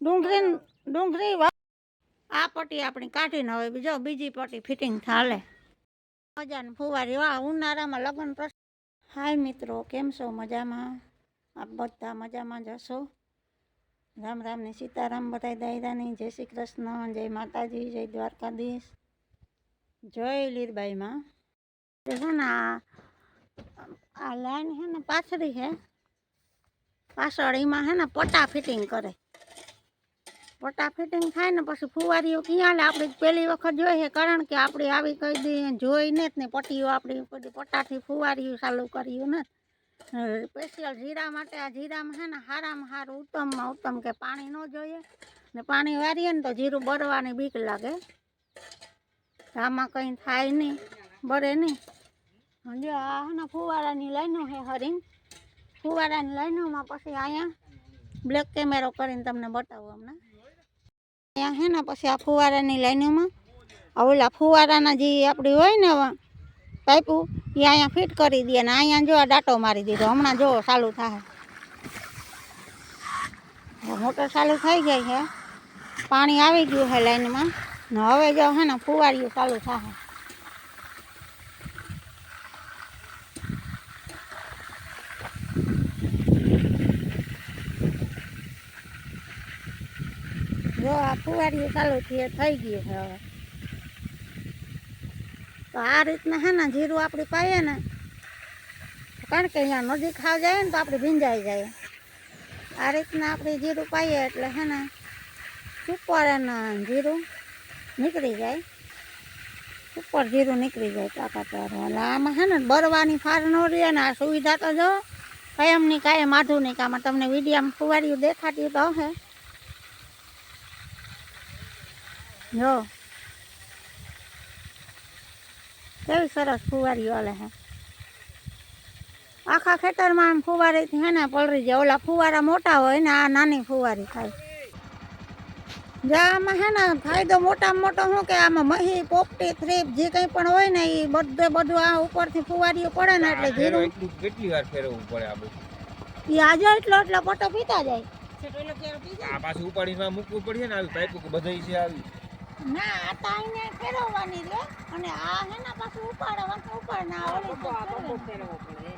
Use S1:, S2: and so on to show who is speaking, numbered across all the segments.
S1: ડુંગળી ડુંગળી વા- આ પટ્ટી આપણી કાઢીને હવે બીજો બીજી પટ્ટી ફિટિંગ થાલે મજાની ફુવારી વાહ ઉનાળામાં લગ્ન પ્રસંગ હાય મિત્રો કેમ છો મજામાં આપ બધા મજામાં જશો રામ રામ ને સીતારામ બધાય દાયરાની જય શ્રી કૃષ્ણ જય માતાજી જય દ્વારકાધીશ જય લીરબાઈમાં તે છે ને આ આ લાઈન છે ને પાછળી છે પાછળ એમાં છે ને પટ્ટા ફિટિંગ કરે પટ્ટા ફિટિંગ થાય ને પછી ફુવારીઓ ક્યાં આપણે પહેલી વખત જોઈએ કારણ કે આપણે આવી કઈ દી જોઈને જ ને પટ્ટીઓ આપણી બધી પટાથી ફુવારીઓ ચાલુ કર્યું ને. સ્પેશિયલ જીરા માટે આ જીરામાં છે ને સારામાં સારું ઉત્તમમાં ઉત્તમ કે પાણી ન જોઈએ. ને પાણી વારીએ ને તો જીરું બરવાની બીક લાગે. આમાં કંઈ થાય નહીં, બરે નહીં. હજી આ ને ફુવારાની લાઈનો છે હરીને. ફુવારાની લાઈનોમાં પછી અહીંયા બ્લેક કેમેરો કરીને તમને બતાવું હમણાં. અહીંયા હે ને, પછી આ ફુવારાની લાઈનોમાં. ઓલા ફુવારાના જે આપણી હોય ને પાઇપું, એ અહીંયા ફિટ કરી દે ને અહીંયા જો આ ડાટો મારી દીધો. હમણાં જો ચાલુ થાય. મોટર ચાલુ થઈ ગઈ છે. પાણી આવી ગયું છે લાઈનમાં. ને હવે જો હે ને ફુવારીઓ ચાલુ થાય. ફુવારીઓ ચાલુ થઈ થઈ ગયું છે હવે તો આ રીતના હે ને જીરું આપણે પાઈએ ને કારણ કે અહીંયા નજીક ખાવ જાય ને તો આપણે ભીંજાઈ જાય આ રીતના આપણે જીરું પાઈએ એટલે હે ને ઉપર એને જીરું નીકળી જાય ઉપર જીરું નીકળી જાય તાકાત વાળું એટલે આમાં છે ને બરવાની ફાર ન રહે ને આ સુવિધા તો જો કાયમની કાયમ આધુનિક આમાં તમને વિડીયામાં ફુવારીઓ દેખાતી તો હે જો. કેવી સરસ ફુવારીઓ હાલે હે. આખા ખેતરમાં આમ ફુવારીથી હે ને પલરી જાય. ઓલા ફુવારા મોટા હોય ને આ નાની ફુવારી થાય. જે આમાં હે ને ફાયદો મોટામાં મોટો શું કે આમાં મહી પોપટી થ્રીપ જે કંઈ પણ હોય ને એ બધે બધું આ ઉપરથી ફુવારીઓ પડે ને એટલે જીરું.
S2: કેટલી વાર ફેરવવું પડે આ બધું?
S1: એ આજે એટલો એટલો પટો પીતા જાય.
S2: આ પાછું ઉપાડીમાં મૂકવું પડશે ને આવી પાઇપ બધાય છે આવી.
S1: ના આ તાઈને ફેરવવાની રે. અને આ હે ને પાછું ઉપાડવાનું ઉપાડ ના ઓલી તો ફેરવવો પડે.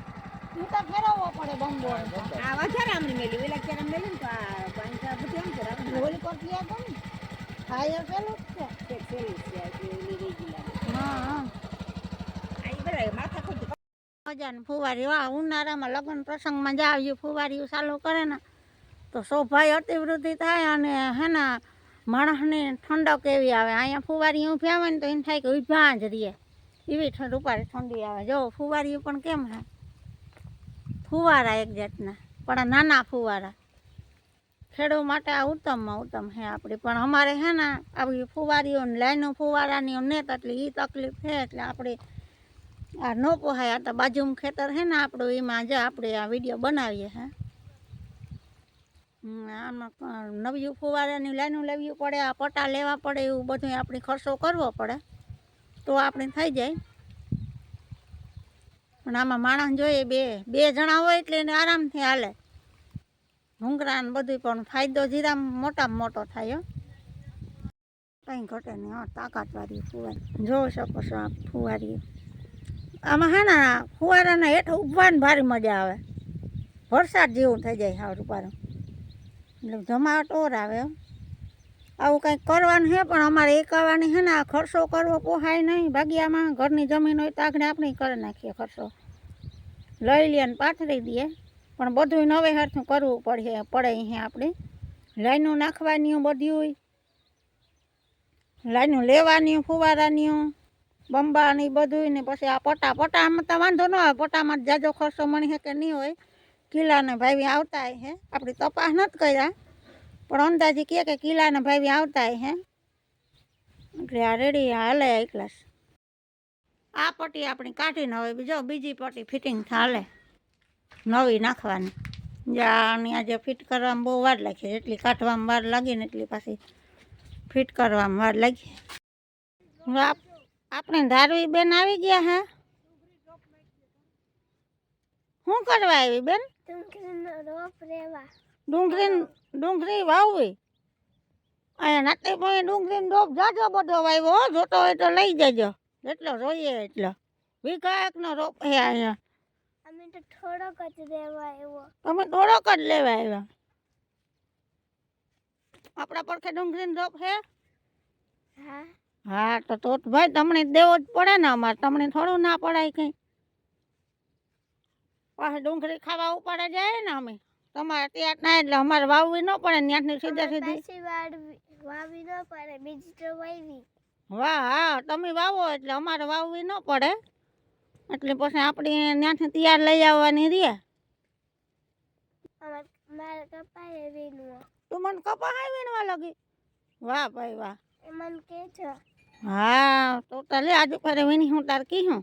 S1: હું તો ફેરવવો પડે બંબો
S3: આ વધારે આમની મેલી ઓલા ક્યારે મેલી તો આ પાંચા બધું એમ કરે
S1: ઓલી ક્યાં તો ને? હાયર પેલું છે.
S3: એક પેલી છે એટલે ઓલી રેગ્યુલર
S1: હા હા.
S3: આ ઈ બરાબર માથા ખોટી
S1: મજાની ફુવારી વાહ ઉનાળામાં લગ્ન પ્રસંગમાં જ આવ્યું ફુવારીઓ ચાલુ કરે ને તો શોભાય અતિવૃદ્ધિ થાય અને હે ને માણસને ઠંડક એવી આવે. અહીંયા ફુવારી ઊભી આવે ને તો એમ થાય કે ઊભા જ રહીએ. એવી ઠંડ, ઉપાડી ઠંડી આવે. જો, ફુવારીઓ પણ કેમ હે? ફુવારા એક જાતના, પણ નાના ફુવારા. ખેડૂત માટે આ ઉત્તમમાં ઉત્તમ છે આપણી પણ અમારે હે ને, આવી ફુવારીઓ લાઈનો ફુવારાની ને એટલે એ તકલીફ છે એટલે આપણે આ ન પોહાય. આ તો બાજુમાં ખેતર છે ને આપણું એમાં જ આપણે આ વીડિયો બનાવીએ હે. આમાં નવિયું ફુવારાની લાઈનું લેવી પડે, આ પટા લેવા પડે, એવું બધું આપણે ખર્ચો કરવો પડે. તો આપણે થઈ જાય. પણ આમાં માણસ જોઈએ બે બે જણા હોય એટલે એને આરામથી હાલે. ભૂંગરા ને બધું પણ ફાયદો જીરા મોટામાં મોટો થાય કંઈ ઘટે નહીં, હા તાકાતવાળી ફુવારી. જોઈ શકો છો આ ફુવારી. આમાં હે ના ફુવારાના હેઠ ઉભવાની ભારી મજા આવે. વરસાદ જેવું થઈ જાય સારું રૂપારું એટલે જમાવટ ઓર આવે. આવું કંઈક કરવાનું છે, પણ અમારે એકાવાની છે ને, આ ખર્ચો કરવો પોહાય નહીં. ભાગ્યામાં ઘરની જમીન હોય તો આગળ આપણે કરી નાખીએ ખર્ચો. લઈ લઈએ ને પાથરી દઈએ. પણ બધું નવે હરથું કરવું પડે પડે અહીંયા આપણે લાઈનું નાખવાની બધું લાઈનું લેવાની, ફુવારાની, બંબાની બધું ને પછી આ પટા પટામાં તો વાંધો ન આવે. પટામાં જાજો ખર્ચો મળી શકે નહીં હોય. કિલ્લાને ભાઈ આવતા હે આપણી તપાસ નથી કર્યા પણ અંદાજે કહે કે કિલ્લાના ભાઈ આવતા હે એટલે આ રેડી હાલે એકલાસ આ પટ્ટી આપણી કાઢીને હવે બીજો બીજી પટ્ટી ફિટિંગ થાલે નવી નાખવાની જ્યાં આજે ફિટ કરવામાં બહુ વાર લાગી જેટલી કાઢવામાં વાર લાગી ને એટલી પાછી ફિટ કરવામાં વાર લાગી હવે આપ આપણે ધારવી બેન આવી ગયા હે શું કરવા આવી બેન
S4: ડુંગળીનો રોપ રેવા.
S1: ડુંગળી ડુંગળી વાવવી. અહીંયા નાતે પણ ડુંગળી ડોબ જાજો બધો વાવ્યો હો. જોતો હોય તો લઈ જજો. જેટલો જોઈએ એટલો. વીઘા એકનો રોપ છે અહીંયા.
S4: અમે તો થોડોક જ આવ્યો.
S1: તમે થોડોક જ લેવા આવ્યા. આપણા પડખે ડુંગળી રોપ
S4: હા.
S1: હા તો તો તો ભાઈ તમને દેવો જ પડે ને અમારે. તમને થોડું ના પડાય કંઈ. પાસે ડુંગળી ખાવા ઉપાડે જાય ને અમે તમારે ત્યાં ના એટલે અમારે વાવવી ન પડે ત્યાંથી સીધે સીધી
S4: પાછી વાળવી વાવી ન પડે બીજી તો વાવી
S1: વાહ હા તમે વાવો એટલે અમારે વાવવી ન પડે એટલે પછી આપણી ત્યાંથી તૈયાર લઈ આવવાની રહે
S4: અમાર મારે કપાય વીણવો
S1: તું મને કપા હાઈ વીણવા લાગી વાહ ભાઈ વાહ
S4: એ મને કે છો
S1: હા તો તાલે આજુ ફરે વીણી હું તાર કી હું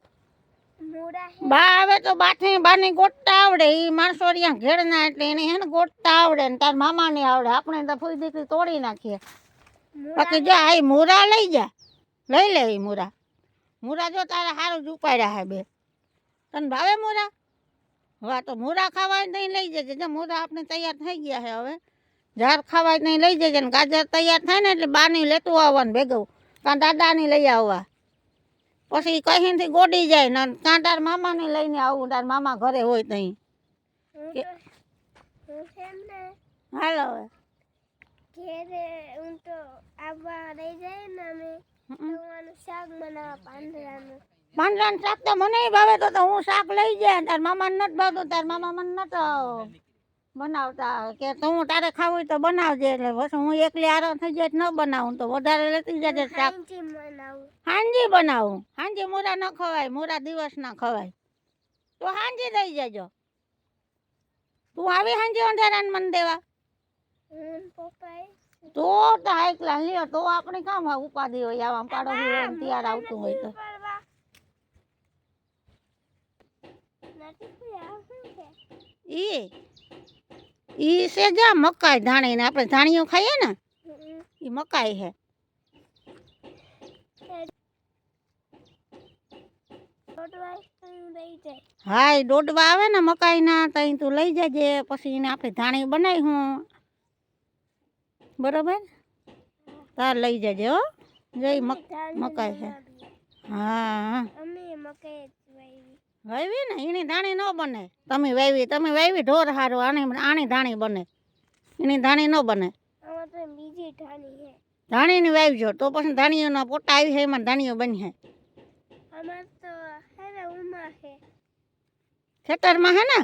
S1: બા આવે તો બાથી બાની ગોટતા આવડે. એ માણસો ત્યાં ઘેરના એટલે એને હે ને ગોટતા આવડે ને તાર મામાને આવડે. આપણે તો ફૂઈ દીકરી તોડી નાખીએ. બાકી જા આ મૂરા લઈ જા. લઈ લે એ મૂરા મૂરા જો તારા સારું જ ઉપાડ્યા હે બે. તને ભાવે મૂરા હા તો મૂરા ખાવા નહીં લઈ જજે. જો મૂરા આપણે તૈયાર થઈ ગયા છે હવે. ઝાર ખાવા નહીં લઈ જજે ને ગાજર તૈયાર થાય ને એટલે બાની લેતું આવવાનું ભેગું. કાં દાદાની લઈ આવવા. પછી કહીથી ગોડી જાય ને કાં તાર મામાને લઈને આવું તાર મામા ઘરે હોય તઈ. હાલો
S4: ઘેરે હું તો આવવા રહી જાય ને અમે શાક બનાવવા પાંદડાનું
S1: શાક તો મને ભાવે તો હું શાક લઈ જાય તાર મામાને નથી ભાવતું તાર મામા મને નથી બનાવતા કે તું તારે ખાવું હોય તો બનાવજે એટલે બસ હું એકલી આરામ થઈ જાય ન બનાવું તો વધારે લેતી જજે શાક.
S4: હાંજી બનાવું.
S1: હાંજી મોરા ન ખવાય મોરા દિવસ ના ખવાય. તો હાંજી દઈ જજો. તું આવી હાંજી અંધારા મન દેવા? તો તો એકલા લ્યો તો આપણે કામ ઉપાધિ હોય આવા પાડો હોય તૈયાર આવતું હોય તો. ઈ ઈ છે જા મકાઈ ધાણી ને આપણે ધાણીઓ ખાઈએ ને
S4: હમ.
S1: ઈ મકાઈ છે
S4: રોટવા હું રહી જાય
S1: હા ઈ દોડવા આવે ને મકાઈના તઈ તું લઈ જજે પછી એને આપણે ધાણી બનાવી હું બરોબર તાર લઈ જજે હો જઈ મક
S4: ધાણી
S1: મકાઈ છે.
S4: બનાવીએ.
S1: હા
S4: અમે મકાઈ જ વાવી
S1: ને? એની ધાણી ન બને. તમે વાવી તમે વાવી ઢોર હારું આની આની ધાણી બને. એની ધાણી ન બને.
S4: બીજી ધાણી છે.
S1: ધાણીની વાવજો તો પછી ધાણીઓના પોટા આવી છે એમાં ધાણીઓ બનશે
S4: અમાર તો હેરે ઉમા છે.
S1: ખેતરમાં હે ને?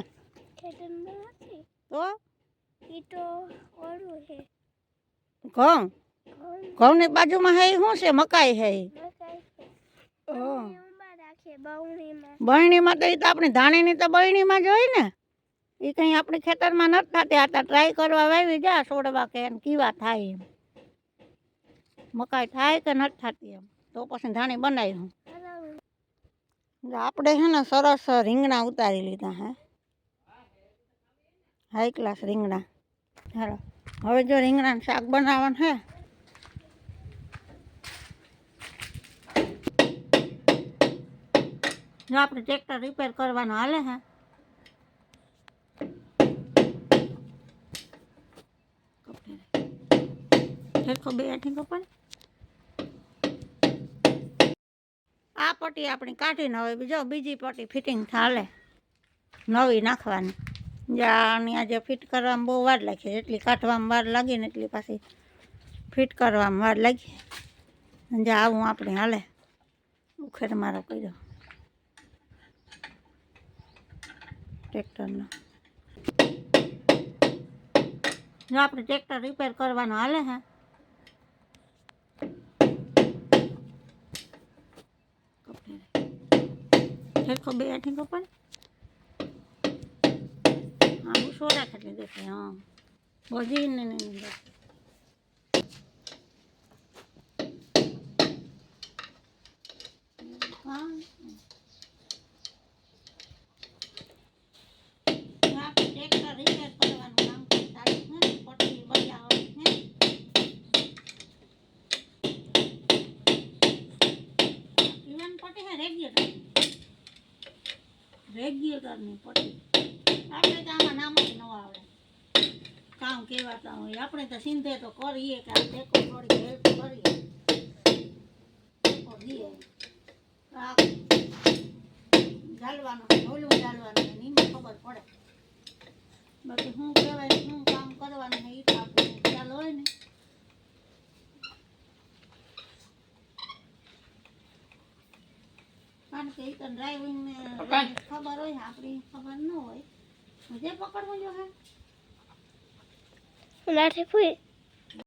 S4: ખેતરમાં નથી.
S1: તો?
S4: ઈ તો ઓળું છે.
S1: ઘઉં?
S4: ઘઉં.
S1: ઘઉંની બાજુમાં હે શું છે? મકાઈ હે.
S4: મકાઈ છે.
S1: હા.
S4: અમે ઉમા રાખીએ બાવણીમાં
S1: બરણીમાં તો એ તો આપણી ધાણીની તો બરણીમાં જ હોય ને એ કંઈ આપણી ખેતરમાં નથી થતી આ તો ટ્રાય કરવા વાવી જા છોડવા કે એમ કીવા થાય એમ મકાઈ થાય કે નથી થતી એમ તો પછી ધાણી બનાવી હું
S4: હરાવું
S1: આપણે છે ને સરસ રીંગણા ઉતારી લીધા હે હાઈ ક્લાસ રીંગણા હાલો હવે જો રીંગણાનું શાક બનાવવાનું છે જો આપણે ટ્રેક્ટર રિપેર કરવાનું હાલે હે સરખો બે આઠી કપાય આ પટ્ટી આપણી કાઢીને હવે બીજો બીજી પટ્ટી ફિટિંગ થાલે નવી નાખવાની જ્યાં આજે ફિટ કરવામાં બહુ વાર લાગી જેટલી કાઢવામાં વાર લાગી ને એટલી પાછી ફિટ કરવામાં વાર લાગી જ્યાં આવું આપણે હાલે ઉખેડ મારો કર્યો ટ્રેક્ટરનો જો આપણે ટ્રેક્ટર રિપેર કરવાનું હાલે હે સરખો બે આઠી કપાય હા હું સોડા ખાલી દેખાય હા બધી ને ને ને દેખાય. રેગ્યુલરની પટ્ટી આપણે તો આમાં નામ જ ન આવડે કામ કહેવાતા હોય. આપણે તો સિંધે તો કરીએ કે આ ટેકો થોડી હેલ્પ કરીએ. ટેકો દઈએ આ ઝાલવાનું ને ઓલું ઝાલવાનું ને એમાં ખબર પડે. બાકી શું કહેવાય, શું કામ કરવાનું એ તો આપણને ખ્યાલ હોય ને. કારણ કે તો ડ્રાઇવિંગ ને ખબર હોય ને આપણી ખબર ન હોય. જે પકડવું જો હે.
S4: લાઠી ફૂઈ.